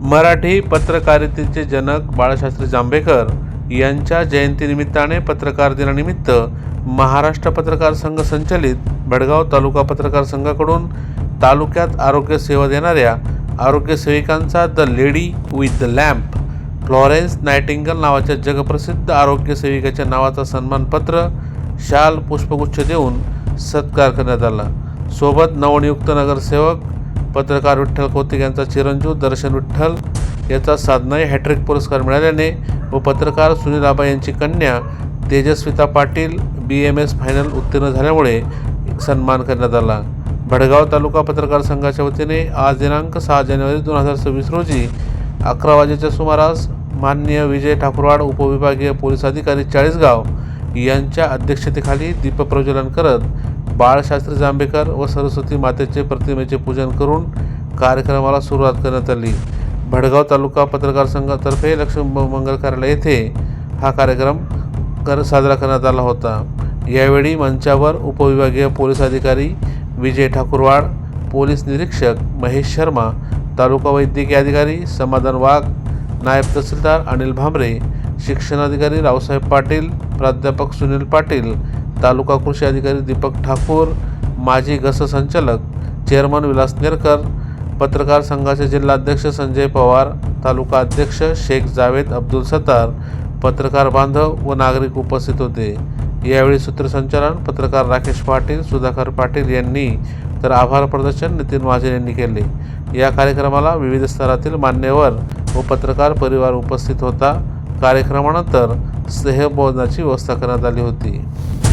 मराठी पत्रकारितेचे जनक बाळशास्त्री जांभेकर यांच्या जयंतीनिमित्ताने पत्रकार दिनानिमित्त महाराष्ट्र पत्रकार संघ संचलित भडगाव तालुका पत्रकार संघाकडून तालुक्यात आरोग्य सेवा देणाऱ्या आरोग्य सेविकांचा the lady with the lamp Florence Nightingale नावाच्या जगप्रसिद्ध आरोग्य सेविकेच्या नावाचा सन्मानपत्र शाल पुष्पगुच्छ देऊन सत्कार करण्यात आला. सोबत नवनियुक्त नगरसेवक पत्रकार विठ्ठल कौतिक यांचा चिरंजीव दर्शन विठ्ठल याचा साधनाही हॅट्रिक पुरस्कार मिळाल्याने व पत्रकार सुनील आबा यांची कन्या Tejaswita Patil B M S final उत्तीर्ण झाल्यामुळे सन्मान करण्यात आला. भडगाव तालुका पत्रकार संघाच्या वतीने आज दिनांक सहा जानेवारी दोन हजार सव्वीस रोजी अकरा वाजेच्या सुमारास माननीय विजय ठाकूरवाड उपविभागीय पोलीस अधिकारी चाळीसगाव यांच्या अध्यक्षतेखाली दीपप्रज्वलन करत बाळशास्त्री जांभेकर व सरस्वती मातेचे प्रतिमेचे पूजन करून कार्यक्रमाला सुरुवात करण्यात आली. भडगाव तालुका पत्रकार संघातर्फे लक्ष्मी मंगल कार्यालय येथे हा कार्यक्रम कर साजरा करण्यात आला होता. यावेळी मंचावर उपविभागीय पोलीस अधिकारी विजय ठाकूरवाड पोलीस निरीक्षक महेश शर्मा तालुका वैद्यकीय अधिकारी समाधान वाघ नायब तहसीलदार अनिल भांबरे शिक्षणाधिकारी रावसाहेब पाटील प्राध्यापक सुनील पाटील तालुका कृषी अधिकारी दीपक ठाकूर माजी गस संचालक चेअरमन विलास नेरकर पत्रकार संघाचे जिल्हाध्यक्ष संजय पवार तालुका अध्यक्ष शेख जावेद अब्दुल सत्तार पत्रकार बांधव व नागरिक उपस्थित होते. यावेळी सूत्रसंचालन पत्रकार राकेश पाटील सुधाकर पाटील यांनी तर आभार प्रदर्शन नितीन महाजन यांनी केले. या कार्यक्रमाला विविध स्तरातील मान्यवर व पत्रकार परिवार उपस्थित होता. कार्यक्रमानंतर स्नेहभोजनाची व्यवस्था करण्यात आली होती.